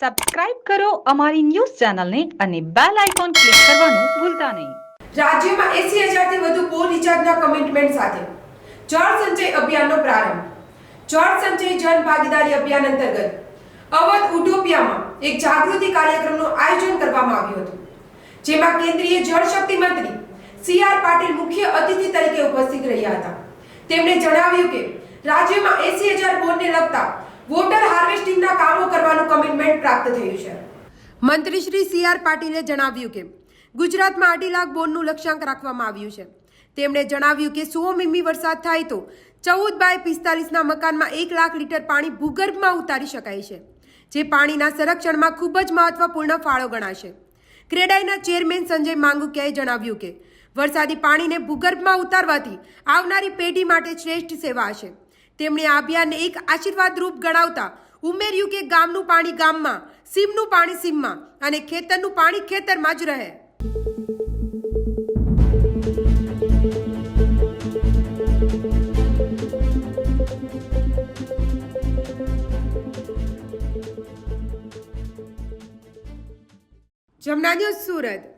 Subscribe કરો અમારી news ચેનલને અને બેલ આઇકોન ક્લિક કરવાનું ભૂલતા નહીં. રાજ્યમાં એસી હજારથી વધુ બોર રિચાર્જના કમિટમેન્ટ સાથે જળ સંચય અભિયાનનો પ્રારંભ. જળ સંચય જન ભાગીદારી અભિયાન અંતર્ગત અવધ ઉટોપિયામાં એક જાગૃતિ કાર્યક્રમનું આયોજન કરવામાં આવ્યું હતું, જેમાં કેન્દ્રીય જળ શક્તિ મંત્રી સી આર પાટીલ મુખ્ય અતિથિ તરીકે ઉપસ્થિત રહ્યા હતા. તેમણે જણાવ્યું કે રાજ્યમાં એસી હજાર બોરને લગતા વોટર હાર્વેસ્ટિંગના કામો કરવાનું પ્રાપ્ત થયું છે. મંત્રી શ્રી સી આર પાટીલે જણાવ્યું કે, ગુજરાતમાં અઢી લાખ બોનનું લક્ષ્યાંક રાખવામાં આવ્યું છે. તેમણે જણાવ્યું કે સો મીમી વરસાદ થાય તો ચૌદ બાય પિસ્તાલીસના મકાનમાં એક લાખ લીટર પાણી ભૂગર્ભમાં ઉતારી શકાય છે, જે પાણીના સંરક્ષણમાં ખૂબ જ મહત્વપૂર્ણ ફાળો ગણાશે. ક્રેડાઈના ચેરમેન સંજય માંગુકિયાએ જણાવ્યું કે, વરસાદી પાણીને ભૂગર્ભમાં ઉતારવાથી આવનારી પેઢી માટે શ્રેષ્ઠ સેવા હશે. તેમણે આ અભિયાનને એક આશીર્વાદરૂપ ગણાવતા ઉમેર્યું કે ગામનું પાણી ગામમાં, સીમનું પાણી સીમમાં અને ખેતરનું પાણી ખેતરમાં જ રહે. જમના ન્યૂઝ સુરત.